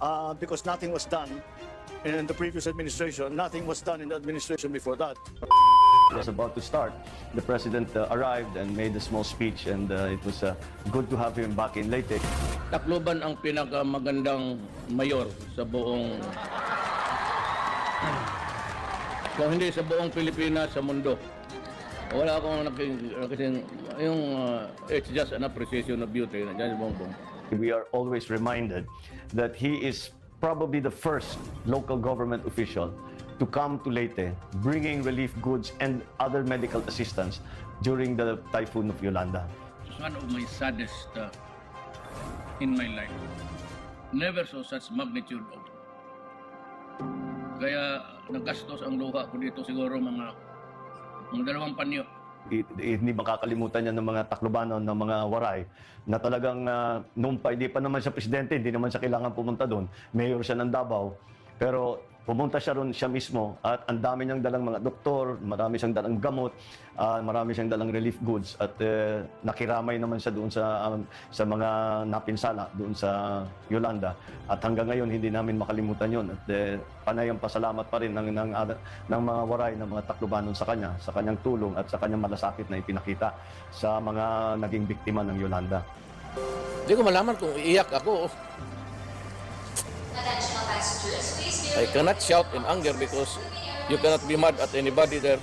uh, because nothing was done in the previous administration. Nothing was done in the administration before that. was about to start, the president uh, arrived and made a small speech, and uh, it was uh, good to have him back in Leyte. Tacloban ang pinakamagandang mayor sa buong kung hindi sa buong Pilipinas sa mundo. Wala akong naking yung uh, it's just an appreciation of beauty na sa Bongbong. We are always reminded that he is probably the first local government official to come to Leyte bringing relief goods and other medical assistance during the typhoon of Yolanda. It's one of my saddest uh, in my life. Never saw such magnitude of kaya nagastos ang luha ko dito siguro mga mga dalawang panyo. Hindi makakalimutan yan ng mga Taclobanon, ng mga Waray, na talagang uh, nung pa, hindi pa naman siya presidente, hindi naman siya kailangan pumunta doon. Mayor siya ng Davao. Pero pumunta siya ron siya mismo at ang dami niyang dalang mga doktor, marami siyang dalang gamot, ah, marami siyang dalang relief goods at eh, nakiramay naman siya doon sa um, sa mga napinsala doon sa Yolanda. At hanggang ngayon hindi namin makalimutan 'yon at eh, panay ang pasalamat pa rin ng ng, ng, ng mga waray ng mga Taclobanon sa kanya, sa kanyang tulong at sa kanyang malasakit na ipinakita sa mga naging biktima ng Yolanda. Hindi ko malaman kung iiyak ako. Attention I cannot shout in anger because you cannot be mad at anybody there.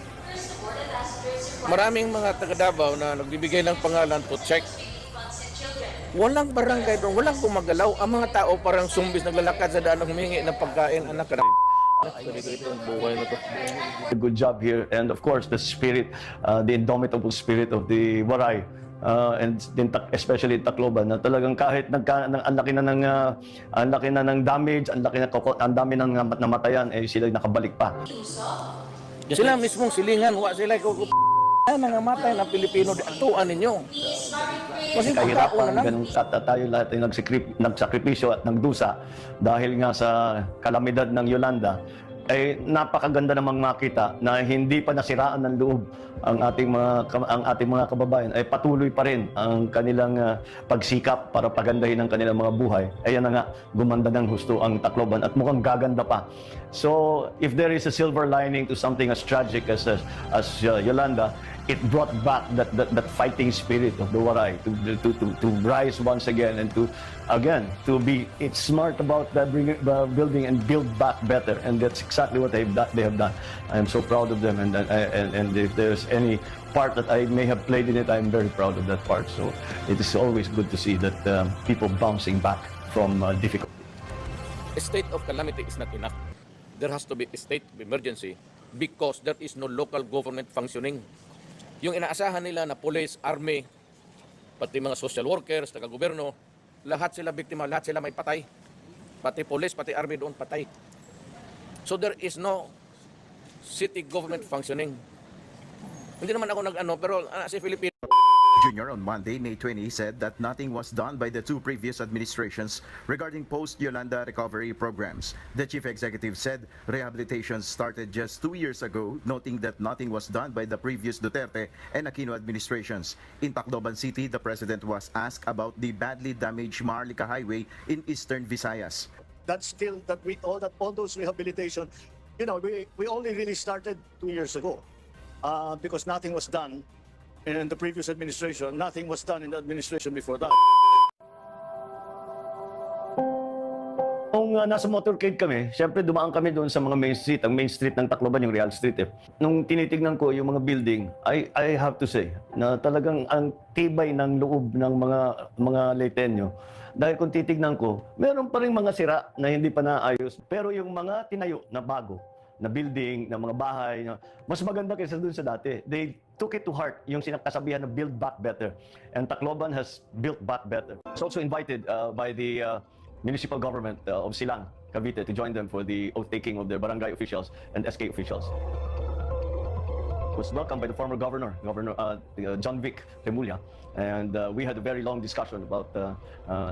Maraming mga taga Davao na nagbibigay ng pangalan to check. Walang barangay doon, walang gumagalaw. Ang mga tao parang zumbis naglalakad sa daan humingi ng pagkain. Anak ka good job here. And of course, the spirit, uh, the indomitable spirit of the Waray, uh, and din especially Tacloban, na talagang kahit nagka, ng, ang laki na ng, uh, ang laki na ng damage, ang laki na, ang dami ng namat- namatayan, eh sila nakabalik pa. Sila mismong silingan, wa sila ko nangamatay ng Pilipino, di atuan ninyo. Kasi Kahirapan, lang. ganun, at at tayo lahat ay nagsakrip, nagsakripisyo at nagdusa dahil nga sa kalamidad ng Yolanda, ay napakaganda namang makita na hindi pa nasiraan ng loob ang ating mga ang ating mga kababayan ay patuloy pa rin ang kanilang ah, pagsikap para pagandahin ang kanilang mga buhay. Ayan na nga, gumanda ng husto ang Tacloban at mukhang gaganda pa. So, if there is a silver lining to something as tragic as as, as uh, Yolanda, it brought back that, that, that fighting spirit of the Waray to, to, to, to rise once again and to, again, to be it's smart about bring, uh, building and build back better. And that's exactly what they've done, they have done. I am so proud of them. And, and, and if there's any part that I may have played in it, I'm very proud of that part. So it is always good to see that um, people bouncing back from uh, difficult. A state of calamity is not enough. There has to be a state of emergency because there is no local government functioning. Yung inaasahan nila na police, army, pati mga social workers, taga-gobyerno, lahat sila biktima, lahat sila may patay. Pati police, pati army doon patay. So there is no city government functioning. Hindi naman ako nag-ano, pero ah, si Filipino, Jr. on Monday, May 20, said that nothing was done by the two previous administrations regarding post-Yolanda recovery programs. The chief executive said rehabilitation started just two years ago, noting that nothing was done by the previous Duterte and Aquino administrations. In Tacloban City, the president was asked about the badly damaged Maharlika Highway in eastern Visayas. That's still that we all that all those rehabilitation, you know, we, we only really started two years ago, uh, because nothing was done in the previous administration. Nothing was done in the administration before that. Nung uh, nasa motorcade kami, syempre dumaan kami doon sa mga main street. Ang main street ng Tacloban, yung Real Street. Eh. Nung tinitignan ko yung mga building, I, I have to say na talagang ang tibay ng loob ng mga mga Leitenyo. Dahil kung titignan ko, meron pa rin mga sira na hindi pa naayos. Pero yung mga tinayo na bago, na building, na mga bahay, na mas maganda kaysa doon sa dati. They took it to heart, yung sinakasabihan na build back better. And Tacloban has built back better. It's also invited uh, by the uh, municipal government uh, of Silang, Cavite, to join them for the oath-taking of their barangay officials and SK officials. Was welcomed by the former governor, Governor uh, uh, John Vic Remulla, and uh, we had a very long discussion about uh,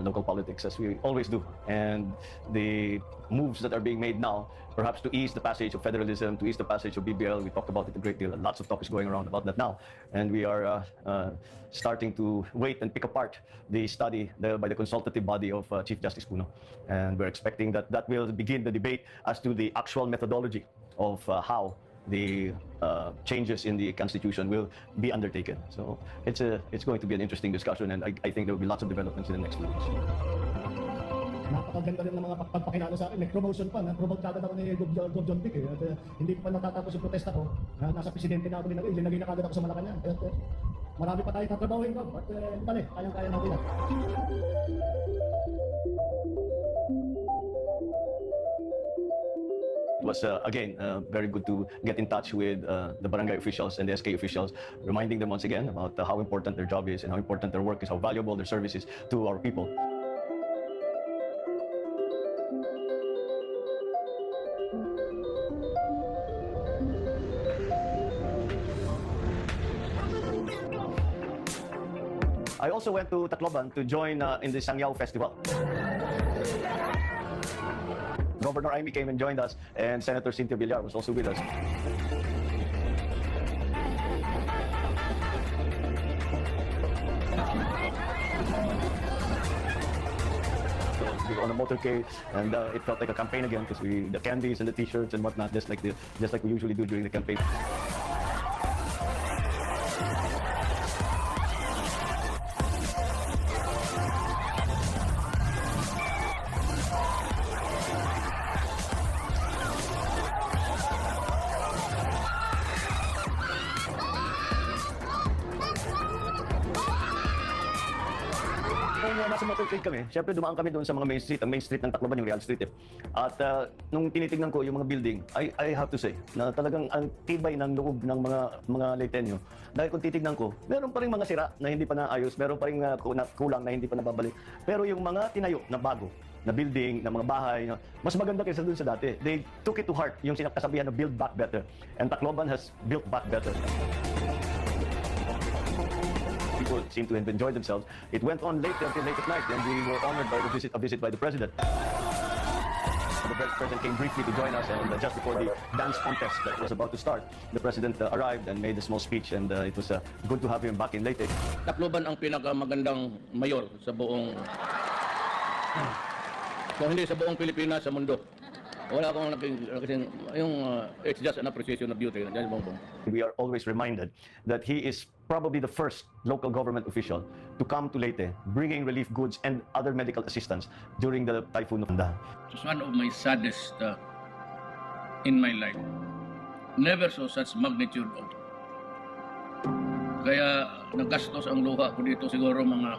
local politics, as we always do, and the moves that are being made now, perhaps to ease the passage of federalism, to ease the passage of BBL. We talked about it a great deal. Lots of talk is going around about that now, and we are uh, starting to wait and pick apart the study by the consultative body of Chief Justice Puno, and we're expecting that that will begin the debate as to the actual methodology of how the uh, changes in the constitution will be undertaken. So it's a it's going to be an interesting discussion, and I, I think there will be lots of developments in the next few weeks. Napakaganda rin ng mga pagpapakilala sa akin. May promotion pa. Na-promote kagad ako ni Gov. John Vic. Eh. At, uh, hindi pa natatapos yung protesta ko. Uh, nasa presidente na ako nilagay. Linagay na kagad ako sa Malacanang. Kaya uh, marami pa tayong tatrabahuin ko. At uh, dali, kayang-kaya natin yan. Was uh, again uh, very good to get in touch with uh, the barangay officials and the SK officials, reminding them once again about uh, how important their job is and how important their work is, how valuable their service is to our people. I also went to Tacloban to join uh, in the Sangyao Festival. Governor Amy came and joined us, and Senator Cynthia Villar was also with us. On a motorcade, and uh, it felt like a campaign again because we the candies and the T-shirts and whatnot, just like the just like we usually do during the campaign. Nung uh, nasa motorcade kami, syempre dumaan kami doon sa mga main street. Ang main street ng Tacloban, yung Real Street. Eh. At uh, nung tinitingnan ko yung mga building, I, I have to say, na talagang ang tibay ng loob ng mga mga Leitenyo. Dahil kung titignan ko, meron pa rin mga sira na hindi pa naayos, meron pa rin uh, kulang na hindi pa nababalik. Pero yung mga tinayo na bago, na building, na mga bahay, na- mas maganda kaysa dun sa dati. They took it to heart, yung sinakasabihan na build back better. And Tacloban has built back better people seem to enjoyed themselves. It went on late until late at night, and we were honored by the visit, a visit by the president. The pres- president came briefly to join us, and uh, just before the dance contest that was about to start, the president uh, arrived and made a small speech, and uh, it was uh, good to have him back in Leyte. Tacloban ang pinakamagandang mayor sa buong kung hindi sa buong Pilipinas sa mundo. Wala akong naking, kasing, yung uh, it's just an appreciation of beauty. Yan, bongbong. We are always reminded that he is probably the first local government official to come to Leyte, bringing relief goods and other medical assistance during the typhoon of Anda. It was one of my saddest uh, in my life. Never saw such magnitude of. Kaya nagastos ang luha ko dito siguro mga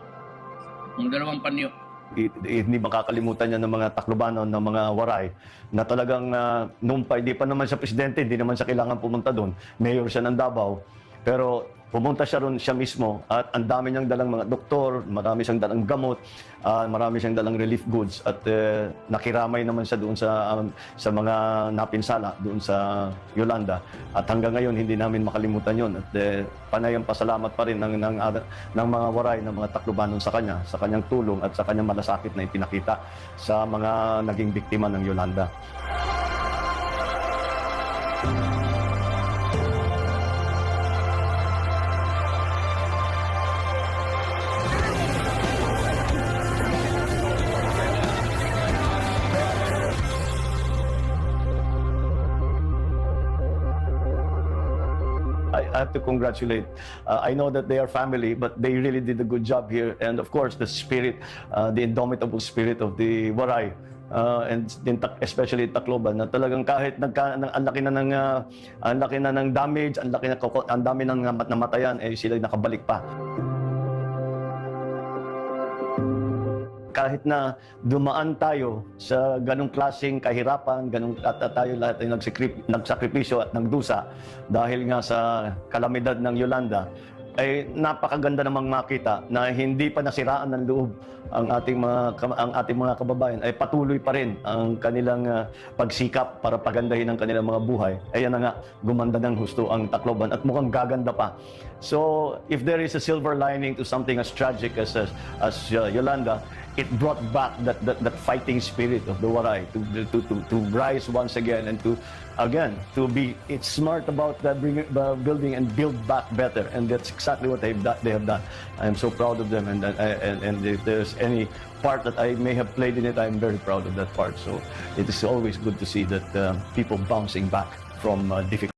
mga dalawang panyo. Hindi makakalimutan niya ng mga Taclobano, ng mga Waray, na talagang uh, nung pa, hindi pa naman siya presidente, hindi naman siya kailangan pumunta doon. Mayor siya ng Davao. Pero pumunta siya ron siya mismo at ang dami niyang dalang mga doktor, marami siyang dalang gamot, ah, marami siyang dalang relief goods at eh, nakiramay naman siya doon sa um, sa mga napinsala doon sa Yolanda. At hanggang ngayon hindi namin makalimutan 'yon at eh, panay ang pasalamat pa rin ng ng, ng, ng mga waray ng mga Taclobanon sa kanya, sa kanyang tulong at sa kanyang malasakit na ipinakita sa mga naging biktima ng Yolanda. I have to congratulate. Uh, I know that they are family, but they really did a good job here. And of course, the spirit, uh, the indomitable spirit of the Waray, uh, and din especially Tacloban, na talagang kahit nagka, na- ang laki na ng uh, ang laki na ng damage, ang laki na ang dami ng namat- namatayan, eh sila nakabalik pa. Kahit na dumaan tayo sa ganong klaseng kahirapan, ganong at, at tayo lahat ay nagsakrip, nagsakripisyo at nagdusa dahil nga sa kalamidad ng Yolanda, ay napakaganda namang makita na hindi pa nasiraan ng loob ang ating mga ang ating mga kababayan ay patuloy pa rin ang kanilang ah, pagsikap para pagandahin ang kanilang mga buhay. Ayan na nga, gumanda ng husto ang Tacloban at mukhang gaganda pa. So, if there is a silver lining to something as tragic as as, as uh, Yolanda, it brought back that, that that fighting spirit of the Waray to to to, to rise once again and to again to be it's smart about uh, bring, uh, building and build back better and that's exactly what they've done, they have done. I am so proud of them and and and, and if there's any part that I may have played in it, I'm very proud of that part. So it is always good to see that uh, people bouncing back from uh, difficult.